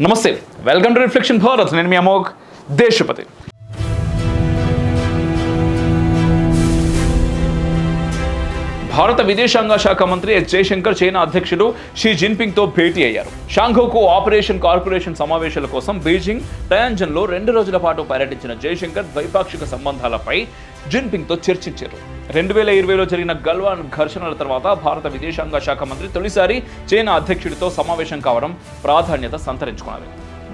నమస్తే. Welcome to reflection Bharat నేను మీ అమోక్ దేశపతి. భారత విదేశాంగ శాఖ మంత్రి ఎస్ జయశంకర్ చైనా అధ్యక్షుడు షీ జిన్పింగ్తో భేటీ అయ్యారు. షాంఘోకు ఆపరేషన్ కార్పొరేషన్ సమావేశాల కోసం బీజింగ్ టయాంజన్లో రెండు రోజుల పాటు పర్యటించిన జయశంకర్ ద్వైపాక్షిక సంబంధాలపై జిన్పింగ్తో చర్చించారు. రెండు వేల ఇరవైలో జరిగిన గల్వాన్ ఘర్షణల తర్వాత భారత విదేశాంగ శాఖ మంత్రి తొలిసారి చైనా అధ్యక్షుడితో సమావేశం కావడం ప్రాధాన్యత సంతరించుకున్నది.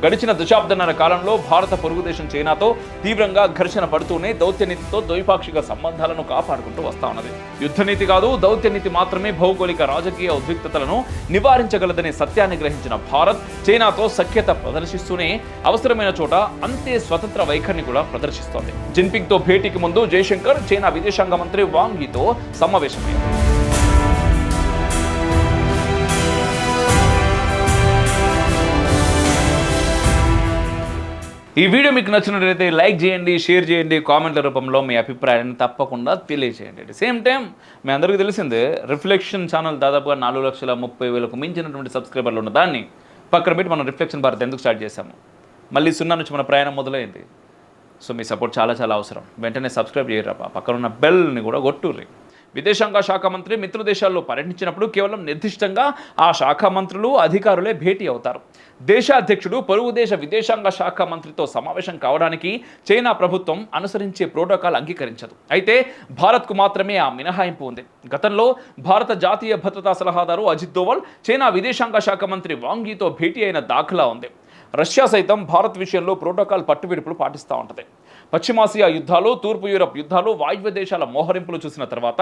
గడిచిన దశాబ్దన్నర కాలంలో భారత పొరుగుదేశం చైనాతో తీవ్రంగా ఘర్షణ పడుతూనే దౌత్యనీతితో ద్వైపాక్షిక సంబంధాలను కాపాడుకుంటూ వస్తా ఉన్నది. యుద్ధనీతి కాదు దౌత్యనీతి మాత్రమే భౌగోళిక రాజకీయ ఉద్రిక్తతలను నివారించగలదనే సత్యాన్ని గ్రహించిన భారత్ చైనాతో సఖ్యత ప్రదర్శిస్తూనే అవసరమైన చోట అంతే స్వతంత్ర వైఖరిని కూడా ప్రదర్శిస్తోంది. జిన్పింగ్తో భేటీకి ముందు జయశంకర్ చైనా విదేశాంగ మంత్రి వాంగ్ యీతో సమావేశమైంది ఈ వీడియో మీకు నచ్చినట్లయితే లైక్ చేయండి షేర్ చేయండి కామెంట్ల రూపంలో మీ అభిప్రాయాన్ని తప్పకుండా తెలియజేయండి. సేమ్ టైం మీ అందరికీ తెలిసిందే రిఫ్లెక్షన్ ఛానల్ దాదాపుగా నాలుగు లక్షల ముప్పై వేలకు మించినటువంటి సబ్స్క్రైబర్లు ఉన్న దాన్ని పక్కన పెట్టి మనం రిఫ్లెక్షన్ భారత్ ఎందుకు స్టార్ట్ చేశాము? మళ్ళీ సున్నా నుంచి మన ప్రయాణం మొదలైంది. సో మీ సపోర్ట్ చాలా చాలా అవసరం. వెంటనే సబ్స్క్రైబ్ చేయరా పక్కన ఉన్న బెల్ని కూడా కొట్టుర్రి. విదేశాంగ శాఖ మంత్రి మిత్ర దేశాల్లో పర్యటించినప్పుడు కేవలం నిర్దిష్టంగా ఆ శాఖ మంత్రులు అధికారులే భేటీ అవుతారు. దేశాధ్యక్షుడు పొరుగు దేశ విదేశాంగ శాఖ మంత్రితో సమావేశం కావడానికి చైనా ప్రభుత్వం అనుసరించే ప్రోటోకాల్ అంగీకరించదు. అయితే భారత్కు మాత్రమే ఆ మినహాయింపు ఉంది. గతంలో భారత జాతీయ భద్రతా సలహాదారు అజిత్ దోవల్ చైనా విదేశాంగ శాఖ మంత్రి వాంగీతో భేటీ అయిన దాఖలా ఉంది. రష్యా సైతం భారత్ విషయంలో ప్రోటోకాల్ పట్టువిడుపులు పాటిస్తూ ఉంటుంది. పశ్చిమాసియా యుద్ధాలు తూర్పు యూరప్ యుద్ధాలు వాయువ్య దేశాల మోహరింపులు చూసిన తర్వాత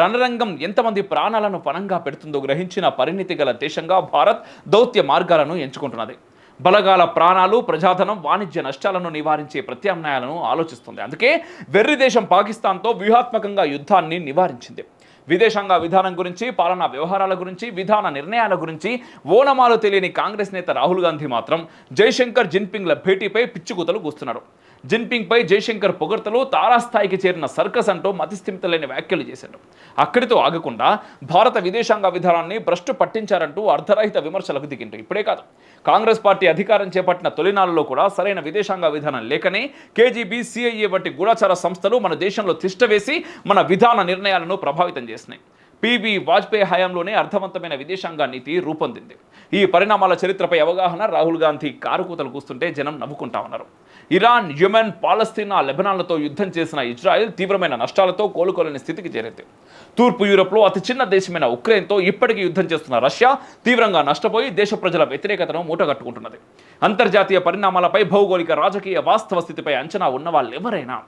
రణరంగం ఎంతమంది ప్రాణాలను పణంగా పెడుతుందో గ్రహించిన పరిణితి గల దేశంగా భారత్ దౌత్య మార్గాలను ఎంచుకుంటున్నది. బలగాల ప్రాణాలు ప్రజాధనం వాణిజ్య నష్టాలను నివారించే ప్రత్యామ్నాయాలను ఆలోచిస్తుంది. అందుకే వెర్రి దేశం పాకిస్తాన్తో వ్యూహాత్మకంగా యుద్ధాన్ని నివారించింది. విదేశాంగ విధానం గురించి పాలనా వ్యవహారాల గురించి విధాన నిర్ణయాల గురించి ఓనమాలు తెలియని కాంగ్రెస్ నేత రాహుల్ గాంధీ మాత్రం జైశంకర్ జిన్పింగ్ల భేటీపై పిచ్చుకూతలు కూస్తున్నారు. జిన్పింగ్పై జైశంకర్ పొగడ్తలు తారాస్థాయికి చేరిన సర్కస్ అంటూ మతిస్థిమితలేని వ్యాఖ్యలు చేశారు అక్కడితో ఆగకుండా భారత విదేశాంగ విధానాన్ని భ్రష్టు పట్టించారంటూ అర్ధరహిత విమర్శలకు దిగింటు ఇప్పుడే కాదు కాంగ్రెస్ పార్టీ అధికారం చేపట్టిన తొలినాళ్ళలో కూడా సరైన విదేశాంగ విధానం లేకనే కేజీబీ సిఐఏ వంటి గూఢచార సంస్థలు మన దేశంలో తిష్టవేసి మన విధాన నిర్ణయాలను ప్రభావితం చేసినాయి. పివి వాజ్పేయి హయాంలోనే అర్థవంతమైన విదేశాంగ నీతి రూపొందింది. ఈ పరిణామాల చరిత్రపై అవగాహన రాహుల్ గాంధీ కారుకూతలు కూస్తుంటే జనం నవ్వుకుంటా ఉన్నారు. ఇరాన్ యుమెన్ పాలస్తీనా లెబనాన్లతో యుద్ధం చేసిన ఇజ్రాయెల్ తీవ్రమైన నష్టాలతో కోలుకోలేని స్థితికి చేరింది. తూర్పు యూరోప్లో అతి చిన్న దేశమైన ఉక్రెయిన్తో ఇప్పటికీ యుద్ధం చేస్తున్న రష్యా తీవ్రంగా నష్టపోయి దేశ ప్రజల వ్యతిరేకతను మూటగట్టుకుంటున్నది. అంతర్జాతీయ పరిణామాలపై భౌగోళిక రాజకీయ వాస్తవ స్థితిపై అంచనా ఉన్న వాళ్ళు ఎవరైనా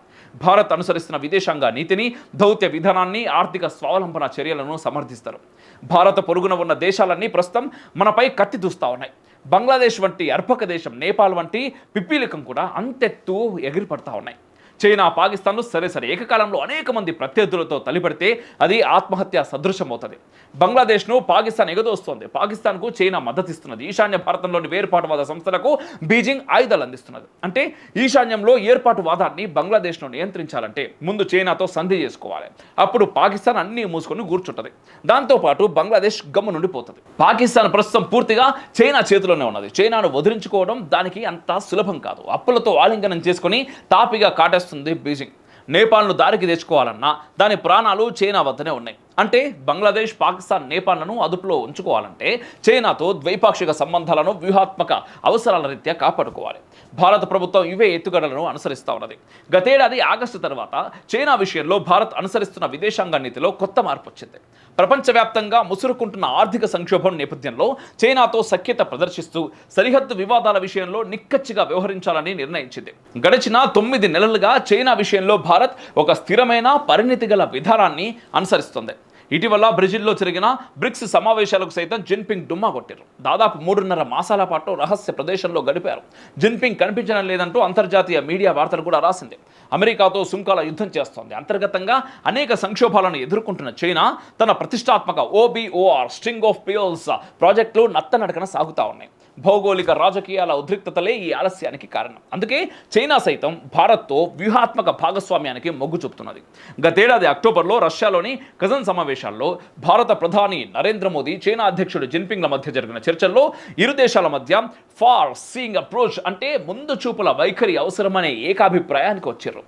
భారత్ అనుసరిస్తున్న విదేశాంగ నీతిని దౌత్య విధానాన్ని ఆర్థిక స్వావలంబన చర్యలను సమర్థిస్తారు. భారత పొరుగున ఉన్న దేశాలన్నీ ప్రస్తుతం మనపై కత్తి దూస్తా ఉన్నాయి. బంగ్లాదేశ్ వంటి అర్భక దేశం నేపాల్ వంటి పిప్పీలికం కూడా అంతెత్తు ఎగిరిపడతా ఉన్నాయి. చైనా పాకిస్తాన్లు సరే సరే ఏకకాలంలో అనేక మంది ప్రత్యర్థులతో తలిపడితే అది ఆత్మహత్య సదృశం అవుతుంది బంగ్లాదేశ్ను పాకిస్తాన్ ఎగదోస్తోంది. పాకిస్తాన్కు చైనా మద్దతిస్తున్నది. ఈశాన్య భారతంలోని వేర్పాటువాద సంస్థలకు బీజింగ్ ఆయుధాలు అందిస్తున్నది. అంటే ఈశాన్యంలో ఏర్పాటువాదాన్ని బంగ్లాదేశ్ను నియంత్రించాలంటే ముందు చైనాతో సంధి చేసుకోవాలి. అప్పుడు పాకిస్తాన్ అన్ని మూసుకొని కూర్చుంటది. దాంతోపాటు బంగ్లాదేశ్ గమ్ము నుండిపోతుంది. పాకిస్తాన్ ప్రస్తుతం పూర్తిగా చైనా చేతిలోనే ఉన్నది. చైనాను వదిలించుకోవడం దానికి అంత సులభం కాదు. అప్పులతో ఆలింగనం చేసుకుని తాపిగా చేస్తుంది బీజింగ్. నేపాల్ను దారికి తెచ్చుకోవాలన్నా దాని ప్రాణాలు చైనా వద్దనే ఉన్నాయి. అంటే బంగ్లాదేశ్ పాకిస్తాన్ నేపాళ్ళను అదుపులో ఉంచుకోవాలంటే చైనాతో ద్వైపాక్షిక సంబంధాలను వ్యూహాత్మక అవసరాల రీత్యా కాపాడుకోవాలి. భారత ప్రభుత్వం ఇవే ఎత్తుగడలను అనుసరిస్తూ ఉన్నది. గతేడాది ఆగస్టు తర్వాత చైనా విషయంలో భారత్ అనుసరిస్తున్న విదేశాంగ నీతిలో కొత్త మార్పు వచ్చింది. ప్రపంచవ్యాప్తంగా ముసురుకుంటున్న ఆర్థిక సంక్షోభం నేపథ్యంలో చైనాతో సఖ్యత ప్రదర్శిస్తూ సరిహద్దు వివాదాల విషయంలో నిక్కచ్చిగా వ్యవహరించాలని నిర్ణయించింది. గడిచిన తొమ్మిది నెలలుగా చైనా విషయంలో భారత్ ఒక స్థిరమైన పరిణితి గల విధానాన్ని అనుసరిస్తుంది. ఇటీవల బ్రెజిల్లో జరిగిన బ్రిక్స్ సమావేశాలకు సైతం జిన్పింగ్ డుమ్మా కొట్టారు దాదాపు మూడున్నర మాసాల పాటు రహస్య ప్రదేశంలో గడిపారు. జిన్పింగ్ కనిపించడం లేదంటూ అంతర్జాతీయ మీడియా వార్తలు కూడా రాసింది. అమెరికాతో సుంకాల యుద్ధం చేస్తోంది. అంతర్గతంగా అనేక సంక్షోభాలను ఎదుర్కొంటున్న చైనా తన ప్రతిష్టాత్మక ఓబీఓఆర్ స్ట్రింగ్ ఆఫ్ పియోల్స్ ప్రాజెక్టులు నత్తనడకన సాగుతా ఉన్నాయి. భౌగోళిక రాజకీయాల ఉద్రిక్తతలే ఈ ఆలస్యానికి కారణం. అందుకే చైనా సైతం భారత్తో వ్యూహాత్మక భాగస్వామ్యానికి మొగ్గు చూపుతున్నది. గతేడాది అక్టోబర్లో రష్యాలోని కజన్ సమావేశం సమావేశాల్లో భారత ప్రధాని నరేంద్ర మోదీ చైనా అధ్యక్షుడు జిన్పింగ్ల మధ్య జరిగిన చర్చల్లో ఇరు దేశాల మధ్య ఫార్ సీయింగ్ అప్రోచ్ అంటే ముందు చూపుల వైఖరి అవసరమనే ఏకాభిప్రాయానికి వచ్చారు.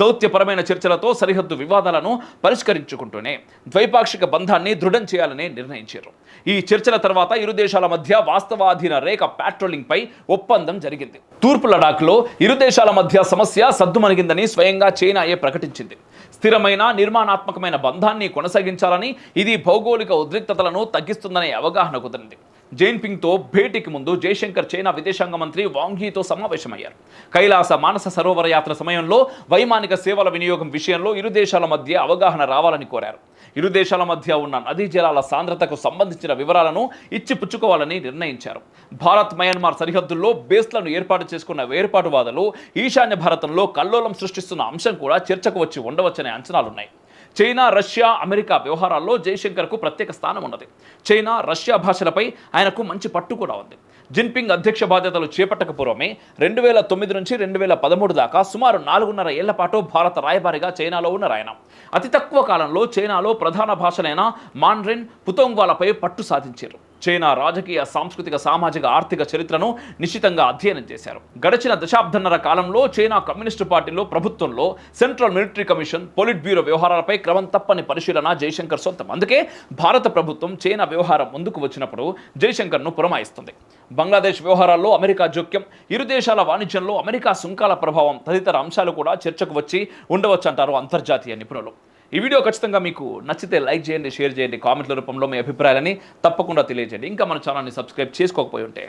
దౌత్యపరమైన చర్చలతో సరిహద్దు వివాదాలను పరిష్కరించుకుంటూనే ద్వైపాక్షిక బంధాన్ని దృఢం చేయాలని నిర్ణయించారు. ఈ చర్చల తర్వాత ఇరు దేశాల మధ్య వాస్తవాధీన రేఖ పాట్రోలింగ్ పై ఒప్పందం జరిగింది. తూర్పు లడాఖ్లో ఇరు దేశాల మధ్య సమస్య సద్దుమణిగిందని స్వయంగా చైనాయే ప్రకటించింది. స్థిరమైన నిర్మాణాత్మకమైన బంధాన్ని కొనసాగించాలని ఇది భౌగోళిక ఉద్రిక్తతలను తగ్గిస్తుందనే అవగాహన కుదిరింది. జైన్పింగ్తో భేటీకి ముందు జయశంకర్ చైనా విదేశాంగ మంత్రి వాంఘీతో సమావేశమయ్యారు. కైలాస మానస సరోవర యాత్ర సమయంలో వైమానిక సేవల వినియోగం విషయంలో ఇరు దేశాల మధ్య అవగాహన రావాలని కోరారు. ఇరు దేశాల మధ్య ఉన్న నదీ జలాల సాంద్రతకు సంబంధించిన వివరాలను ఇచ్చి పుచ్చుకోవాలని నిర్ణయించారు. భారత్ మయన్మార్ సరిహద్దుల్లో బేస్లను ఏర్పాటు చేసుకున్న వేర్పాటువాదులు ఈశాన్య భారతంలో కల్లోలం సృష్టిస్తున్న అంశం కూడా చర్చకు వచ్చి ఉండవచ్చనే అంచనాలున్నాయి. చైనా రష్యా అమెరికా వ్యవహారాల్లో జయశంకర్కు ప్రత్యేక స్థానం ఉన్నది. చైనా రష్యా భాషలపై ఆయనకు మంచి పట్టు కూడా ఉంది. జిన్పింగ్ అధ్యక్ష బాధ్యతలు చేపట్టక పూర్వమే రెండు వేల తొమ్మిది నుంచి రెండు వేల పదమూడు దాకా సుమారు నాలుగున్నర ఏళ్ళ పాటు భారత రాయబారిగా చైనాలో ఉన్నారు ఆయన అతి తక్కువ కాలంలో చైనాలో ప్రధాన భాషలైన మాండ్రిన్ పుతోంగ్వాలపై పట్టు సాధించారు. చైనా రాజకీయ సాంస్కృతిక సామాజిక ఆర్థిక చరిత్రను నిశ్చితంగా అధ్యయనం చేశారు. గడిచిన దశాబ్దన్నర కాలంలో చైనా కమ్యూనిస్టు పార్టీలో ప్రభుత్వంలో central military commission politburo వ్యవహారాలపై క్రమం తప్పని పరిశీలన జైశంకర్ సొంతం. అందుకే భారత ప్రభుత్వం చైనా వ్యవహారం ముందుకు వచ్చినప్పుడు జైశంకర్ను పురమాయిస్తుంది. బంగ్లాదేశ్ వ్యవహారాల్లో అమెరికా జోక్యం ఇరు దేశాల వాణిజ్యంలో అమెరికా సుంకాల ప్రభావం తదితర అంశాలు కూడా చర్చకు వచ్చి ఉండవచ్చంటారు అంతర్జాతీయ నిపుణులు. ఈ వీడియో ఖచ్చితంగా మీకు నచ్చితే లైక్ చేయండి షేర్ చేయండి కామెంట్ల రూపంలో మీ అభిప్రాయాలని తప్పకుండా తెలియజేయండి. ఇంకా మన ఛానల్ని సబ్స్క్రైబ్ చేసుకోకపోయి ఉంటే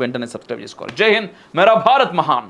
వెంటనే సబ్స్క్రైబ్ చేసుకోవాలి. జై హింద్. మేరా భారత్ మహాన్.